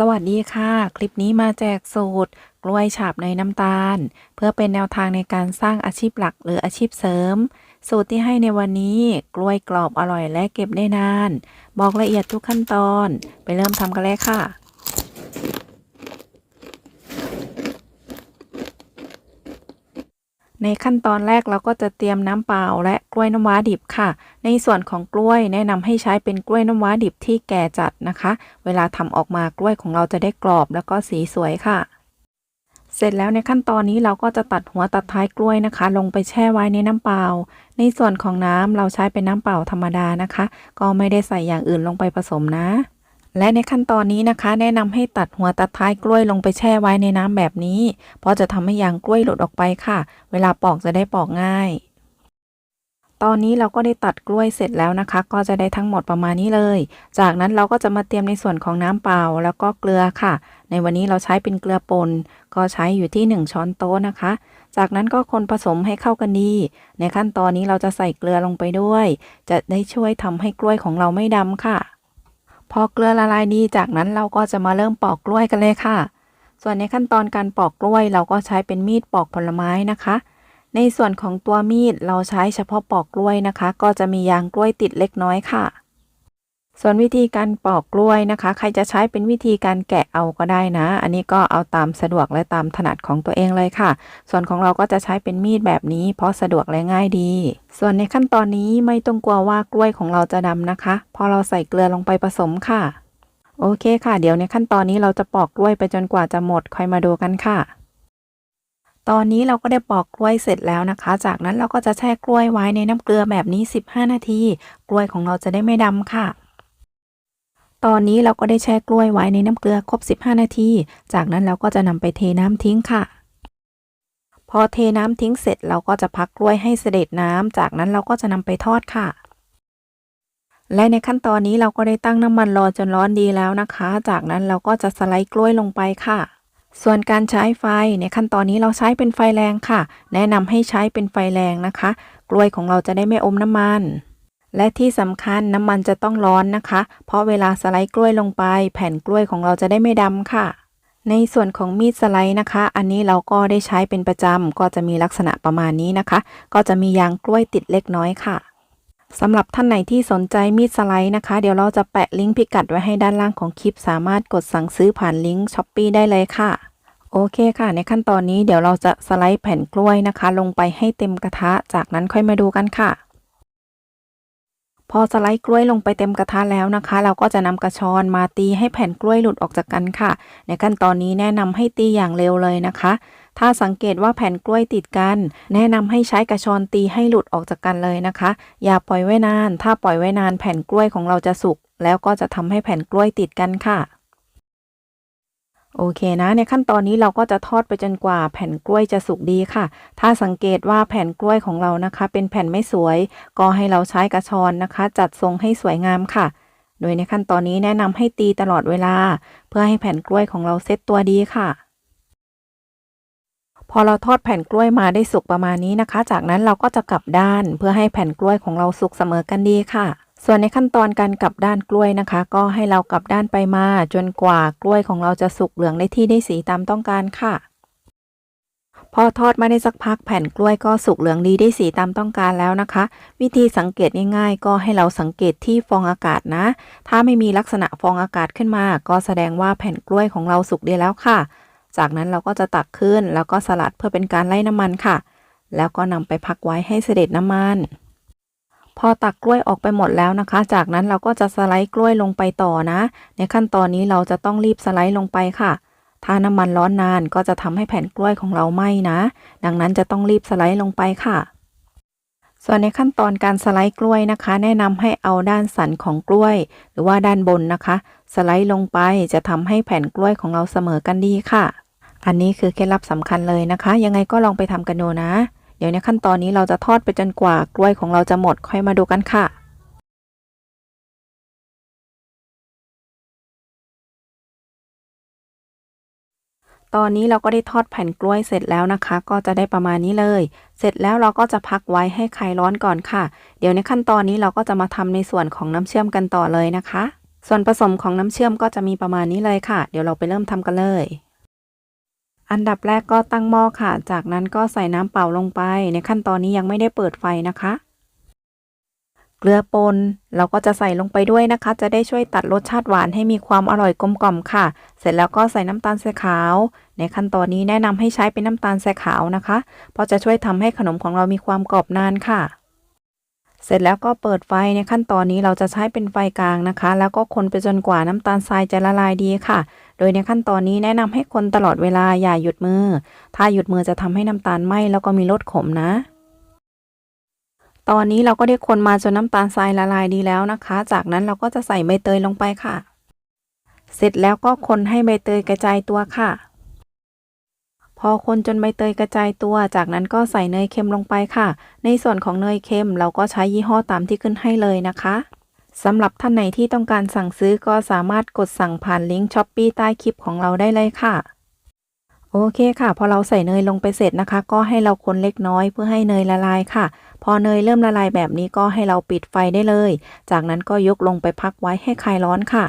สวัสดีค่ะ คลิปนี้มาแจกสูตร กล้วยฉาบในน้ำตาล เพื่อเป็นแนวทางในการสร้างอาชีพหลักหรืออาชีพเสริม สูตรที่ให้ในวันนี้กล้วยกรอบอร่อยและเก็บได้นาน บอกละเอียดทุกขั้นตอน ไปเริ่มทำกันเลยค่ะ ในขั้นตอนแรกเราก็จะเตรียมน้ำเปล่าและกล้วยน้ำว้าดิบค่ะ ในส่วนของกล้วยแนะนำให้ใช้เป็นกล้วยน้ำว้าดิบที่แก่จัดนะคะ เวลาทำออกมากล้วยของเราจะได้กรอบแล้วก็สีสวยค่ะ เสร็จแล้วในขั้นตอนนี้เราก็จะตัดหัวตัดท้ายกล้วยนะคะ ลงไปแช่ไว้ในน้ำเปล่า ในส่วนของน้ำเราใช้เป็นน้ำเปล่าธรรมดานะคะ ก็ไม่ได้ใส่อย่างอื่นลงไปผสมนะ และในขั้นตอนนี้นะคะ แนะนำให้ตัดหัวตัดท้ายกล้วยลงไปแช่ไว้ในน้ำแบบนี้ เพราะจะทำให้ยางกล้วยหลุดออกไปค่ะ เวลาปอกจะได้ปอกง่าย ตอนนี้เราก็ได้ตัดกล้วยเสร็จแล้วนะคะ ก็จะได้ทั้งหมดประมาณนี้เลย จากนั้นเราก็จะมาเตรียมในส่วนของน้ำเปล่าแล้วก็เกลือค่ะ ในวันนี้เราใช้เป็นเกลือป่นก็ใช้อยู่ที่ 1 ช้อนโต๊ะนะคะ จากนั้นก็คนผสมให้เข้ากันดี ในขั้นตอนนี้เราจะใส่เกลือลงไปด้วย จะได้ช่วยทำให้กล้วยของเราไม่ดำค่ะ พอเกลือละลายดีจากนั้นเราก็จะมาเริ่มปอกกล้วยกันเลยค่ะ ส่วนในขั้นตอนการปอกกล้วย เราก็ใช้เป็นมีดปอกผลไม้นะคะ ในส่วนของตัวมีดเราใช้เฉพาะปอกกล้วยนะคะ ก็จะมียางกล้วยติดเล็กน้อยค่ะ ส่วนวิธีการปอกกล้วยนะคะ ใครจะใช้เป็นวิธีการแกะเอาก็ได้นะ อันนี้ก็เอาตามสะดวกและตามถนัดของตัวเองเลยค่ะ ส่วนของเราก็จะใช้เป็นมีดแบบนี้ เพราะสะดวกและง่ายดี ส่วนในขั้นตอนนี้ไม่ต้องกลัวว่ากล้วยของเราจะดำนะคะ พอเราใส่เกลือลงไปผสมค่ะ โอเคค่ะ เดี๋ยวในขั้นตอนนี้เราจะปอกกล้วยไปจนกว่าจะหมดค่อยมาดูกันค่ะตอนนี้เราก็ได้ปอกกล้วยเสร็จแล้วนะคะ จากนั้นเราก็จะแช่กล้วยไว้ในน้ำเกลือแบบนี้ 15 นาที กล้วยของเราจะได้ไม่ดำค่ะ ตอนนี้เราก็ได้แช่กล้วยไว้ในน้ำเกลือครบ 15 นาที จากนั้นเราก็จะนำไปเทน้ำทิ้งค่ะ พอเทน้ำทิ้งเสร็จเราก็จะพักกล้วยให้เสด็จน้ำ จากนั้นเราก็จะนำไปทอดค่ะ และในขั้นตอนนี้เราก็ได้ตั้งน้ำมันรอจนร้อนดีแล้วนะคะ จากนั้นเราก็จะสไลด์กล้วยลงไปค่ะ ส่วนการใช้ไฟในขั้นตอนนี้เราใช้เป็นไฟแรงค่ะ แนะนำให้ใช้เป็นไฟแรงนะคะ กล้วยของเราจะได้ไม่อมน้ำมัน และที่สำคัญน้ำมันจะต้องร้อนนะคะ เพราะเวลาสไลด์กล้วยลงไป แผ่นกล้วยของเราจะได้ไม่ดำค่ะ ในส่วนของมีดสไลด์นะคะ อันนี้เราก็ได้ใช้เป็นประจำก็จะมีลักษณะประมาณนี้นะคะ ก็จะมียางกล้วยติดเล็กน้อยค่ะสำหรับท่านไหนที่สนใจมีดสไลด์นะคะ เดี๋ยวเราจะแปะลิงก์พิกัดไว้ให้ด้านล่างของคลิป สามารถกดสั่งซื้อผ่านลิงก์ช้อปปีได้เลยค่ะ โอเคค่ะ ในขั้นตอนนี้เดี๋ยวเราจะสไลด์แผ่นกล้วยนะคะ ลงไปให้เต็มกระทะ จากนั้นค่อยมาดูกันค่ะ พอสไลด์กล้วยลงไปเต็มกระทะแล้วนะคะ เราก็จะนำกระชอนมาตีให้แผ่นกล้วยหลุดออกจากกันค่ะ ในขั้นตอนนี้แนะนำให้ตีอย่างเร็วเลยนะคะ ถ้าสังเกตว่าแผ่นกล้วยติดกัน แนะนำให้ใช้กระชอนตีให้หลุดออกจากกันเลยนะคะ อย่าปล่อยไว้นาน ถ้าปล่อยไว้นานแผ่นกล้วยของเราจะสุกแล้วก็จะทำให้แผ่นกล้วยติดกันค่ะ โอเคนะในขั้นตอนนี้เราก็จะทอดไปจนกว่าแผ่นกล้วยจะสุกดีค่ะ ถ้าสังเกตว่าแผ่นกล้วยของเรานะคะ เป็นแผ่นไม่สวย ก็ให้เราใช้กระชอนนะคะ จัดทรงให้สวยงามค่ะ โดยในขั้นตอนนี้แนะนำให้ตีตลอดเวลา เพื่อให้แผ่นกล้วยของเราเซ็ตตัวดีค่ะ พอเราทอดแผ่นกล้วยมาได้สุกประมาณนี้นะคะ จากนั้นเราก็จะกลับด้านเพื่อให้แผ่นกล้วยของเราสุกเสมอกันดีค่ะ ส่วนในขั้นตอนการกลับด้านกล้วยนะคะ ก็ให้เรากลับด้านไปมาจนกว่ากล้วยของเราจะสุกเหลืองได้ที่ได้สีตามต้องการค่ะ พอทอดมาได้สักพักแผ่นกล้วยก็สุกเหลืองดีได้สีตามต้องการแล้วนะคะ วิธีสังเกตง่าย ๆ ก็ให้เราสังเกตที่ฟองอากาศนะ ถ้าไม่มีลักษณะฟองอากาศขึ้นมา ก็แสดงว่าแผ่นกล้วยของเราสุกดีแล้วค่ะ จากนั้นเราก็จะตักขึ้นแล้วก็สลัดเพื่อเป็นการไล่น้ำมันค่ะ แล้วก็นำไปพักไว้ให้เสด็จน้ำมัน พอตักกล้วยออกไปหมดแล้วนะคะ จากนั้นเราก็จะสไลด์กล้วยลงไปต่อนะ ในขั้นตอนนี้เราจะต้องรีบสไลด์ลงไปค่ะ ถ้าน้ำมันร้อนนานก็จะทำให้แผ่นกล้วยของเราไหม้นะ ดังนั้นจะต้องรีบสไลด์ลงไปค่ะ ส่วนในขั้นตอนการสไลด์กล้วยนะคะ แนะนำให้เอาด้านสันของกล้วย หรือว่าด้านบนนะคะ สไลด์ลงไปจะทำให้แผ่นกล้วยของเราเสมอกันดีค่ะ อันนี้คือเคล็ดลับสำคัญเลยนะคะ ยังไงก็ลองไปทำกันดูนะ เดี๋ยวในขั้นตอนนี้เราจะทอดไปจนกว่ากล้วยของเราจะหมดค่อยมาดูกันค่ะตอนนี้เราก็ได้ทอดแผ่นกล้วยเสร็จแล้วนะคะ ก็จะได้ประมาณนี้เลย เสร็จแล้วเราก็จะพักไว้ให้คลายร้อนก่อนค่ะ เดี๋ยวในขั้นตอนนี้เราก็จะมาทำในส่วนของน้ำเชื่อมกันต่อเลยนะคะ ส่วนผสมของน้ำเชื่อมก็จะมีประมาณนี้เลยค่ะ เดี๋ยวเราไปเริ่มทำกันเลย อันดับแรกก็ตั้งหม้อค่ะ จากนั้นก็ใส่น้ำเปล่าลงไป ในขั้นตอนนี้ยังไม่ได้เปิดไฟนะคะ เกลือป่นเราก็จะใส่ลงไปด้วยนะคะ จะได้ช่วยตัดรสชาติหวานให้มีความอร่อยกลมกล่อมค่ะ เสร็จแล้วก็ใส่น้ำตาลทรายขาว ในขั้นตอนนี้แนะนำให้ใช้เป็นน้ำตาลทรายขาวนะคะ เพราะจะช่วยทำให้ขนมของเรามีความกรอบนานค่ะเสร็จแล้วก็เปิดไฟในขั้นตอนนี้เราจะใช้เป็นไฟกลางนะคะ แล้วก็คนไปจนกว่าน้ำตาลทรายจะละลายดีค่ะ โดยในขั้นตอนนี้แนะนำให้คนตลอดเวลาอย่าหยุดมือ ถ้าหยุดมือจะทำให้น้ำตาลไหม้แล้วก็มีรสขมนะ ตอนนี้เราก็ได้คนมาจนน้ำตาลทรายละลายดีแล้วนะคะ จากนั้นเราก็จะใส่ใบเตยลงไปค่ะ เสร็จแล้วก็คนให้ใบเตยกระจายตัวค่ะ พอคนจนใบเตยกระจายตัว จากนั้นก็ใส่เนยเค็มลงไปค่ะ ในส่วนของเนยเค็มเราก็ใช้ยี่ห้อตามที่ขึ้นให้เลยนะคะ สำหรับท่านไหนที่ต้องการสั่งซื้อก็สามารถกดสั่งผ่านลิงก์ช้อปปีใต้คลิปของเราได้เลยค่ะ โอเคค่ะ พอเราใส่เนยลงไปเสร็จนะคะ ก็ให้เราคนเล็กน้อยเพื่อให้เนยละลายค่ะ พอเนยเริ่มละลายแบบนี้ก็ให้เราปิดไฟได้เลย จากนั้นก็ยกลงไปพักไว้ให้คลายร้อนค่ะ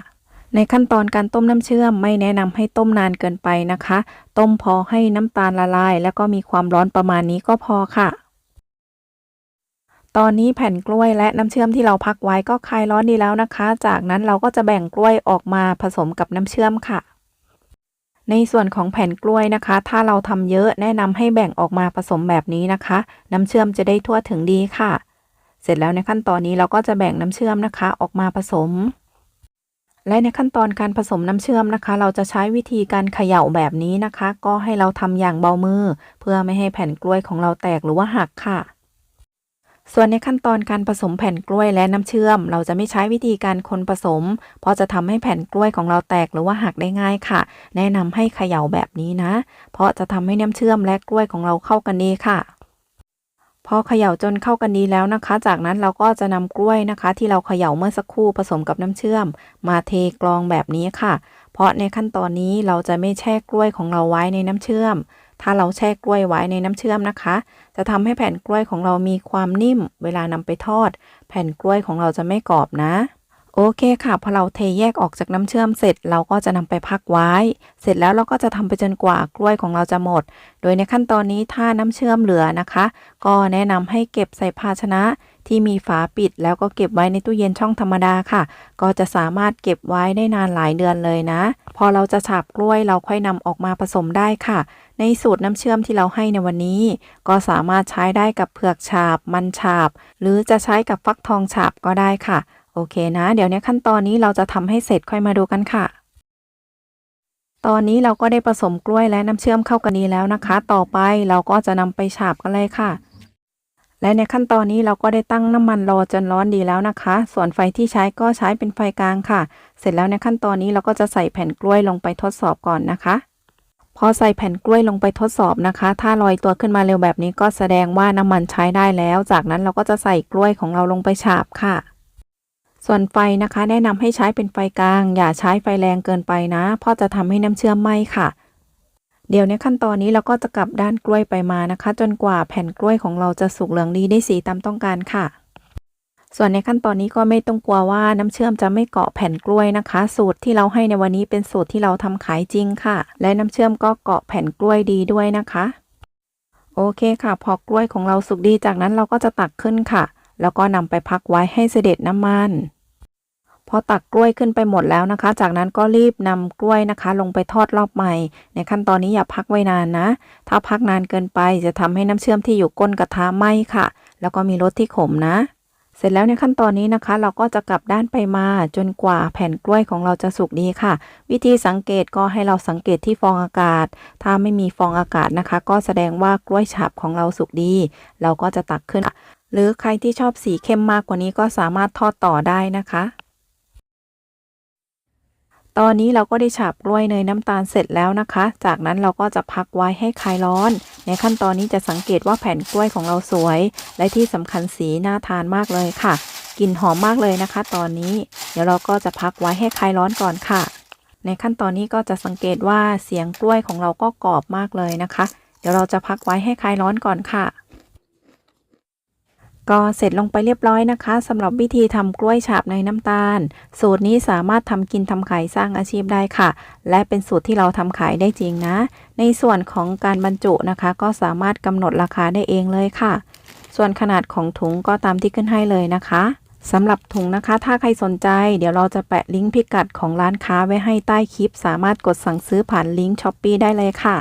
ในขั้นตอนการต้มน้ำเชื่อมไม่แนะนำให้ต้มนานเกินไปนะคะ ต้มพอให้น้ำตาลละลาย แล้วก็มีความร้อนประมาณนี้ก็พอค่ะ ตอนนี้แผ่นกล้วยและน้ำเชื่อมที่เราพักไว้ก็คลายร้อนดีแล้วนะคะ จากนั้นเราก็จะแบ่งกล้วยออกมาผสมกับน้ำเชื่อมค่ะ ในส่วนของแผ่นกล้วยนะคะ ถ้าเราทำเยอะแนะนำให้แบ่งออกมาผสมแบบนี้นะคะ น้ำเชื่อมจะได้ทั่วถึงดีค่ะ เสร็จแล้วในขั้นตอนนี้เราก็จะแบ่งน้ำเชื่อมนะคะ ออกมาผสม และในขั้นตอนการผสมน้ำเชื่อมนะคะ เราจะใช้วิธีการเขย่าแบบนี้นะคะ ก็ให้เราทำอย่างเบามือ เพื่อไม่ให้แผ่นกล้วยของเราแตกหรือว่าหักค่ะ ส่วนในขั้นตอนการผสมแผ่นกล้วยและน้ำเชื่อม เราจะไม่ใช้วิธีการคนผสม เพราะจะทำให้แผ่นกล้วยของเราแตกหรือว่าหักได้ง่ายค่ะ แนะนำให้เขย่าแบบนี้นะ เพราะจะทำให้น้ำเชื่อมและกล้วยของเราเข้ากันดีค่ะพอเขย่าจนเข้ากันดีแล้วนะคะ จากนั้นเราก็จะนำกล้วยนะคะ ที่เราเขย่าเมื่อสักครู่ผสมกับน้ำเชื่อม มาเทกรองแบบนี้ค่ะ เพราะในขั้นตอนนี้เราจะไม่แช่กล้วยของเราไว้ในน้ำเชื่อม ถ้าเราแช่กล้วยไว้ในน้ำเชื่อมนะคะ จะทำให้แผ่นกล้วยของเรามีความนิ่ม เวลานำไปทอด แผ่นกล้วยของเราจะไม่กรอบนะ โอเคค่ะ พอเราเทแยกออกจากน้ำเชื่อมเสร็จเราก็จะนำไปพักไว้ เสร็จแล้วเราก็จะทำไปจนกว่ากล้วยของเราจะหมด โดยในขั้นตอนนี้ถ้าน้ำเชื่อมเหลือนะคะ ก็แนะนำให้เก็บใส่ภาชนะที่มีฝาปิด แล้วก็เก็บไว้ในตู้เย็นช่องธรรมดาค่ะ ก็จะสามารถเก็บไว้ได้นานหลายเดือนเลยนะ พอเราจะฉาบกล้วยเราค่อยนำออกมาผสมได้ค่ะ ในสูตรน้ำเชื่อมที่เราให้ในวันนี้ ก็สามารถใช้ได้กับเผือกฉาบ มันฉาบ หรือจะใช้กับฟักทองฉาบก็ได้ค่ะ โอเคนะ เดี๋ยวในขั้นตอนนี้เราจะทำให้เสร็จค่อยมาดูกันค่ะ ตอนนี้เราก็ได้ผสมกล้วยและน้ำเชื่อมเข้ากันดีแล้วนะคะ ต่อไปเราก็จะนำไปฉาบกันเลยค่ะ และในขั้นตอนนี้เราก็ได้ตั้งน้ำมันรอจนร้อนดีแล้วนะคะ ส่วนไฟที่ใช้ก็ใช้เป็นไฟกลางค่ะ เสร็จแล้วในขั้นตอนนี้เราก็จะใส่แผ่นกล้วยลงไปทดสอบก่อนนะคะพอใส่แผ่นกล้วยลงไปทดสอบนะคะ ถ้าลอยตัวขึ้นมาเร็วแบบนี้ก็แสดงว่าน้ำมันใช้ได้แล้ว จากนั้นเราก็จะใส่กล้วยของเราลงไปฉาบค่ะ ส่วนไฟนะคะ แนะนำให้ใช้เป็นไฟกลาง อย่าใช้ไฟแรงเกินไปนะ เพราะจะทำให้น้ำเชื่อมไหม้ค่ะ เดี๋ยวในขั้นตอนนี้เราก็จะกลับด้านกล้วยไปมานะคะ จนกว่าแผ่นกล้วยของเราจะสุกเหลืองดีได้สีตามต้องการค่ะ ส่วนในขั้นตอนนี้ก็ไม่ต้องกลัวว่าน้ำเชื่อมจะไม่เกาะแผ่นกล้วยนะคะ สูตรที่เราให้ในวันนี้เป็นสูตรที่เราทำขายจริงค่ะ และน้ำเชื่อมก็เกาะแผ่นกล้วยดีด้วยนะคะ โอเคค่ะ พอกล้วยของเราสุกดีจากนั้นเราก็จะตักขึ้นค่ะแล้วก็นำไปพักไว้ให้เสด็จน้ำมัน พอตักกล้วยขึ้นไปหมดแล้วนะคะ จากนั้นก็รีบนำกล้วยนะคะ ลงไปทอดรอบใหม่ ในขั้นตอนนี้อย่าพักไว้นานนะ ถ้าพักนานเกินไปจะทำให้น้ำเชื่อมที่อยู่ก้นกระทะไหม้ค่ะ แล้วก็มีรสที่ขมนะ เสร็จแล้วในขั้นตอนนี้นะคะ เราก็จะกลับด้านไปมาจนกว่าแผ่นกล้วยของเราจะสุกดีค่ะ วิธีสังเกตก็ให้เราสังเกตที่ฟองอากาศ ถ้าไม่มีฟองอากาศนะคะ ก็แสดงว่ากล้วยฉาบของเราสุกดี เราก็จะตักขึ้น หรือใครที่ชอบสีเข้มมากกว่านี้ก็สามารถทอดต่อได้นะคะ ตอนนี้เราก็ได้ฉาบกล้วยเนยน้ำตาลเสร็จแล้วนะคะ จากนั้นเราก็จะพักไว้ให้คลายร้อน ในขั้นตอนนี้จะสังเกตว่าแผ่นกล้วยของเราสวย และที่สำคัญสีน่าทานมากเลยค่ะกลิ่นหอมมากเลยนะคะ ตอนนี้ เดี๋ยวเราก็จะพักไว้ให้คลายร้อนก่อนค่ะ ในขั้นตอนนี้ก็จะสังเกตว่าเสียงกล้วยของเราก็กรอบมากเลยนะคะ เดี๋ยวเราจะพักไว้ให้คลายร้อนก่อนค่ะ ก็เสร็จลงไปเรียบร้อยนะคะสำหรับวิธีทำกล้วยฉาบในน้ำตาล สูตรนี้สามารถทำกินทำขายสร้างอาชีพได้ค่ะ และเป็นสูตรที่เราทำขายได้จริงนะ ในส่วนของการบรรจุนะคะ ก็สามารถกำหนดราคาได้เองเลยค่ะ ส่วนขนาดของถุงก็ตามที่ขึ้นให้เลยนะคะสำหรับถุงนะคะ ถ้าใครสนใจ เดี๋ยวเราจะแปะลิงก์พิกัดของร้านค้าไว้ให้ใต้คลิป สามารถกดสั่งซื้อผ่านลิงก์ช้อปปีได้เลยค่ะ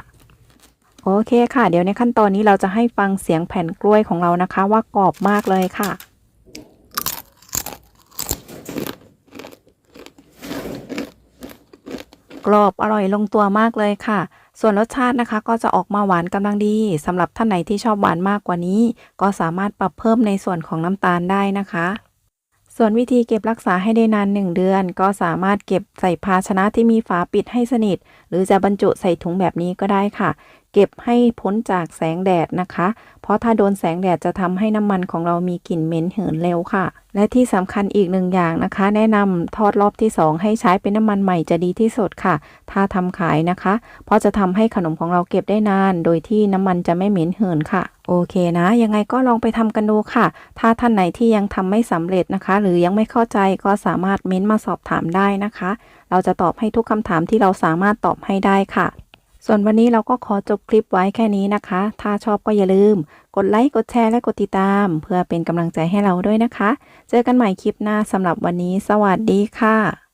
โอเคค่ะ เดี๋ยวในขั้นตอนนี้เราจะให้ฟังเสียงแผ่นกล้วยของเรานะคะ ว่ากรอบมากเลยค่ะกรอบอร่อยลงตัวมากเลยค่ะ ส่วนรสชาตินะคะ ก็จะออกมาหวานกำลังดีสำหรับท่านไหนที่ชอบหวานมากกว่านี้ ก็สามารถปรับเพิ่มในส่วนของน้ำตาลได้นะคะ ส่วนวิธีเก็บรักษาให้ได้นาน 1 เดือน ก็สามารถเก็บใส่ภาชนะที่มีฝาปิดให้สนิท หรือจะบรรจุใส่ถุงแบบนี้ก็ได้ค่ะเก็บให้พ้นจากแสงแดดนะคะ เพราะถ้าโดนแสงแดดจะทำให้น้ำมันของเรามีกลิ่นเหม็นเหินเร็วค่ะ และที่สำคัญอีกหนึ่งอย่างนะคะ แนะนำทอดรอบที่ 2 ให้ใช้เป็นน้ำมันใหม่จะดีที่สุดค่ะ ถ้าทำขายนะคะ เพราะจะทำให้ขนมของเราเก็บได้นาน โดยที่น้ำมันจะไม่เหม็นเหินค่ะโอเคนะ ยังไงก็ลองไปทำกันดูค่ะ ถ้าท่านไหนที่ยังทำไม่สำเร็จนะคะ หรือยังไม่เข้าใจก็สามารถเม้นต์มาสอบถามได้นะคะ เราจะตอบให้ทุกคำถามที่เราสามารถตอบให้ได้ค่ะ ส่วนวันนี้เราก็ขอจบคลิปไว้แค่นี้นะคะ ถ้าชอบก็อย่าลืม กดไลค์กดแชร์และกดติดตาม เพื่อเป็นกำลังใจให้เราด้วยนะคะ เจอกันใหม่คลิปหน้าสำหรับวันนี้ สวัสดีค่ะ